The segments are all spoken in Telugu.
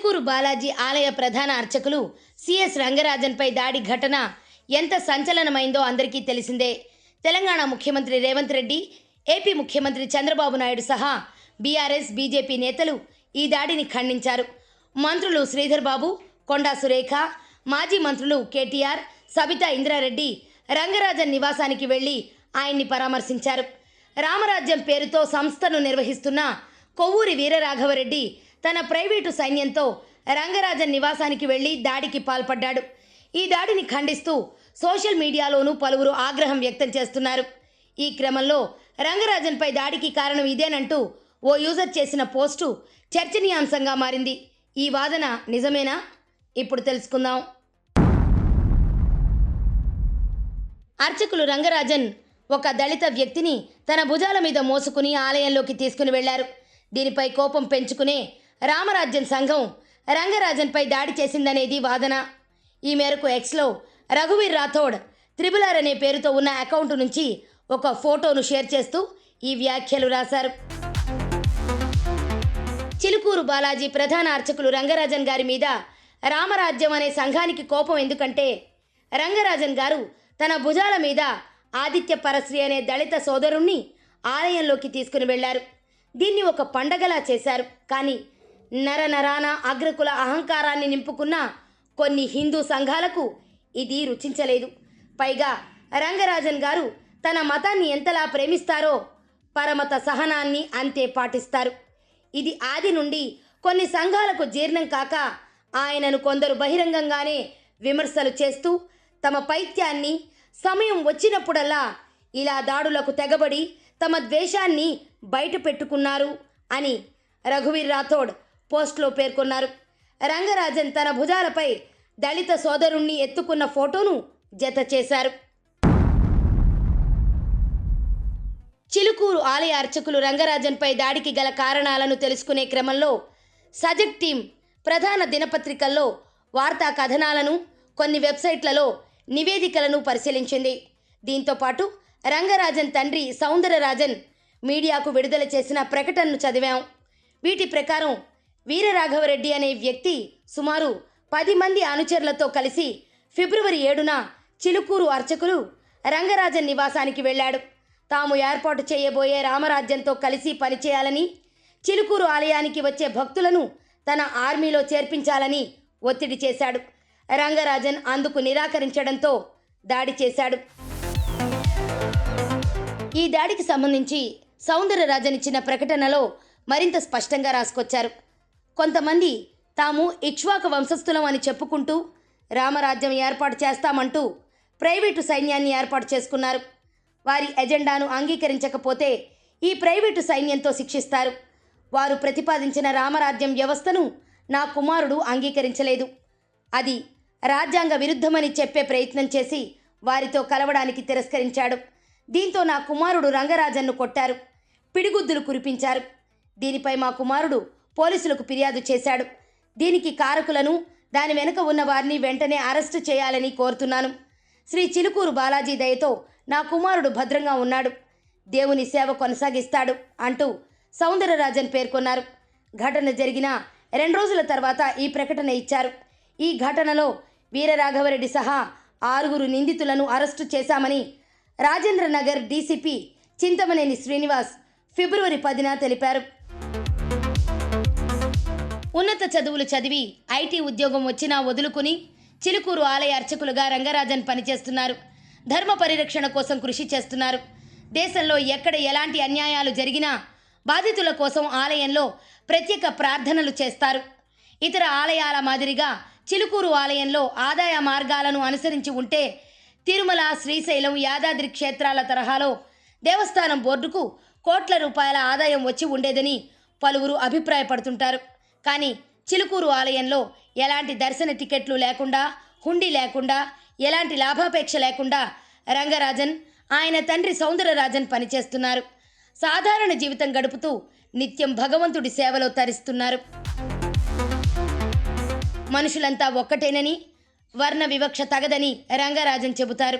చిలుకూరు బాలాజీ ఆలయ ప్రధాన అర్చకులు సిఎస్ రంగరాజన్పై దాడి ఘటన ఎంత సంచలనమైందో అందరికీ తెలిసిందే. తెలంగాణ ముఖ్యమంత్రి రేవంత్ రెడ్డి ఏపీ ముఖ్యమంత్రి చంద్రబాబు నాయుడు సహా బీఆర్ఎస్ బీజేపీ నేతలు ఈ దాడిని ఖండించారు. మంత్రులు శ్రీధర్ బాబు కొండా సురేఖ మాజీ మంత్రులు కేటీఆర్ సబితా ఇంద్రారెడ్డి రంగరాజన్ నివాసానికి వెళ్ళి ఆయన్ని పరామర్శించారు. రామరాజ్యం పేరుతో సంస్థను నిర్వహిస్తున్న కొవ్వూరి వీరరాఘవరెడ్డి తన ప్రైవేటు సైన్యంతో రంగరాజన్ నివాసానికి వెళ్ళి దాడికి పాల్పడ్డాడు. ఈ దాడిని ఖండిస్తూ సోషల్ మీడియాలోనూ పలువురు ఆగ్రహం వ్యక్తం చేస్తున్నారు. ఈ క్రమంలో రంగరాజన్పై దాడికి కారణం ఇదేనంటూ ఓ యూజర్ చేసిన పోస్టు చర్చనీయాంశంగా మారింది. ఈ వాదన నిజమేనా? ఇప్పుడు తెలుసుకుందాం. అర్చకులు రంగరాజన్ ఒక దళిత వ్యక్తిని తన భుజాల మీద మోసుకుని ఆలయంలోకి తీసుకుని వెళ్ళారు. దీనిపై కోపం పెంచుకునే రామరాజ్యం సంఘం రంగరాజన్పై దాడి చేసిందనేది వాదన. ఈ మేరకు ఎక్స్లో రఘువీర్ రాథోడ్ త్రిబులర్ అనే పేరుతో ఉన్న అకౌంట్ నుంచి ఒక ఫోటోను షేర్ చేస్తూ ఈ వ్యాఖ్యలు రాశారు. చిలుకూరు బాలాజీ ప్రధాన అర్చకులు రంగరాజన్ గారి మీద రామరాజ్యం అనే సంఘానికి కోపం ఎందుకంటే రంగరాజన్ గారు తన భుజాల మీద ఆదిత్య పరశ్రీ అనే దళిత సోదరుణ్ణి ఆలయంలోకి తీసుకుని వెళ్ళారు. దీన్ని ఒక పండగలా చేశారు. కానీ నర నరాన అగ్రకుల అహంకారాన్ని నింపుకున్న కొన్ని హిందూ సంఘాలకు ఇది రుచించలేదు. పైగా రంగరాజన్ గారు తన మతాన్ని ఎంతలా ప్రేమిస్తారో పరమత సహనాన్ని అంతే పాటిస్తారు. ఇది ఆది నుండి కొన్ని సంఘాలకు జీర్ణం కాక ఆయనను కొందరు బహిరంగంగానే విమర్శలు చేస్తూ తమ పైత్యాన్ని సమయం వచ్చినప్పుడల్లా ఇలా దాడులకు తెగబడి తమ ద్వేషాన్ని బయట పెట్టుకున్నారు అని రఘువీర్ రాథోడ్ పోస్ట్లో పేర్కొన్నారు. రంగరాజన్ తన భుజాలపై దళిత సోదరుణ్ణి ఎత్తుకున్న ఫోటోను జత చేశారు. చిలుకూరు ఆలయ అర్చకులు రంగరాజన్పై దాడికి గల కారణాలను తెలుసుకునే క్రమంలో సజగ్ టీం ప్రధాన దినపత్రికల్లో వార్తా కథనాలను కొన్ని వెబ్సైట్లలో నివేదికలను పరిశీలించింది. దీంతో పాటు రంగరాజన్ తండ్రి సౌందరరాజన్ మీడియాకు విడుదల చేసిన ప్రకటనను చదివాం. వీటి ప్రకారం వీరరాఘవరెడ్డి అనే వ్యక్తి సుమారు పది మంది అనుచరులతో కలిసి ఫిబ్రవరి ఏడున చిలుకూరు అర్చకులు రంగరాజన్ నివాసానికి వెళ్ళాడు. తాము ఏర్పాటు చేయబోయే రామరాజ్యంతో కలిసి పనిచేయాలని చిలుకూరు ఆలయానికి వచ్చే భక్తులను తన ఆర్మీలో చేర్పించాలని ఒత్తిడి చేశాడు. రంగరాజన్ అందుకు నిరాకరించడంతో దాడి చేశాడు. ఈ దాడికి సంబంధించి సౌందరరాజన్ ఇచ్చిన ప్రకటనలో మరింత స్పష్టంగా రాసుకొచ్చారు. కొంతమంది తాము ఇక్ష్వాక వంశస్థులం అని చెప్పుకుంటూ రామరాజ్యం ఏర్పాటు చేస్తామంటూ ప్రైవేటు సైన్యాన్ని ఏర్పాటు చేసుకున్నారు. వారి ఎజెండాను అంగీకరించకపోతే ఈ ప్రైవేటు సైన్యంతో శిక్షిస్తారు. వారు ప్రతిపాదించిన రామరాజ్యం వ్యవస్థను నా కుమారుడు అంగీకరించలేదు. అది రాజ్యాంగ విరుద్ధమని చెప్పే ప్రయత్నం చేసి వారితో కలవడానికి తిరస్కరించాడు. దీంతో నా కుమారుడు రంగరాజన్ను కొట్టారు. పిడిగుద్దులు కురిపించారు. దీనిపై మా కుమారుడు పోలీసులకు ఫిర్యాదు చేశాడు. దీనికి కారకులను దాని వెనుక ఉన్న వారిని వెంటనే అరెస్టు చేయాలని కోరుతున్నాను. శ్రీ చిలుకూరు బాలాజీ దయతో నా కుమారుడు భద్రంగా ఉన్నాడు. దేవుని సేవ కొనసాగిస్తాడు అంటూ సౌందరరాజన్ పేర్కొన్నారు. ఘటన జరిగిన రెండు రోజుల తర్వాత ఈ ప్రకటన ఇచ్చారు. ఈ ఘటనలో వీరరాఘవరెడ్డి సహా ఆరుగురు నిందితులను అరెస్టు చేశామని రాజేంద్ర నగర్ డీసీపీ చింతమనేని శ్రీనివాస్ ఫిబ్రవరి పదిన తెలిపారు. ఉన్నత చదువులు చదివి ఐటీ ఉద్యోగం వచ్చినా వదులుకుని చిలుకూరు ఆలయ అర్చకులుగా రంగరాజన్ పనిచేస్తున్నారు. ధర్మ పరిరక్షణ కోసం కృషి చేస్తున్నారు. దేశంలో ఎక్కడ ఎలాంటి అన్యాయాలు జరిగినా బాధితుల కోసం ఆలయంలో ప్రత్యేక ప్రార్థనలు చేస్తారు. ఇతర ఆలయాల మాదిరిగా చిలుకూరు ఆలయంలో ఆదాయ మార్గాలను అనుసరించి ఉంటే తిరుమల శ్రీశైలం యాదాద్రి క్షేత్రాల తరహాలో దేవస్థానం బోర్డుకు కోట్ల రూపాయల ఆదాయం వచ్చి ఉండేదని పలువురు అభిప్రాయపడుతుంటారు. కానీ చిలుకూరు ఆలయంలో ఎలాంటి దర్శన టికెట్లు లేకుండా హుండీ లేకుండా ఎలాంటి లాభాపేక్ష లేకుండా రంగరాజన్ ఆయన తండ్రి సౌందరరాజన్ పనిచేస్తున్నారు. సాధారణ జీవితం గడుపుతూ నిత్యం భగవంతుడి సేవలో తరిస్తున్నారు. మనుషులంతా ఒక్కటేనని వర్ణ వివక్ష తగదని రంగరాజన్ చెబుతారు.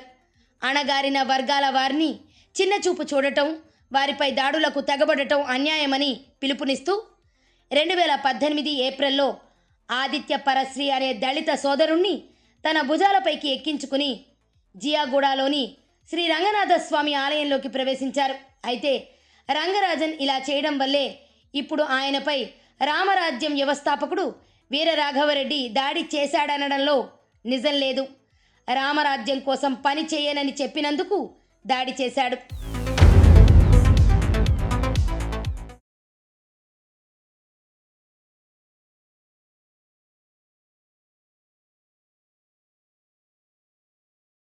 అణగారిన వర్గాల వారిని చిన్నచూపు చూడటం వారిపై దాడులకు తెగబడటం అన్యాయమని పిలుపునిస్తూ రెండు వేల పద్దెనిమిది ఏప్రిల్లో ఆదిత్య పరశ్రీ అనే దళిత సోదరుణ్ణి తన భుజాలపైకి ఎక్కించుకుని జియాగూడలోని శ్రీ రంగనాథ స్వామి ఆలయంలోకి ప్రవేశించారు. అయితే రంగరాజన్ ఇలా చేయడం వల్లే ఇప్పుడు ఆయనపై రామరాజ్యం వ్యవస్థాపకుడు వీరరాఘవరెడ్డి దాడి చేశాడనడంలో నిజం లేదు. రామరాజ్యం కోసం పని చేయనని చెప్పినందుకు దాడి చేశాడు.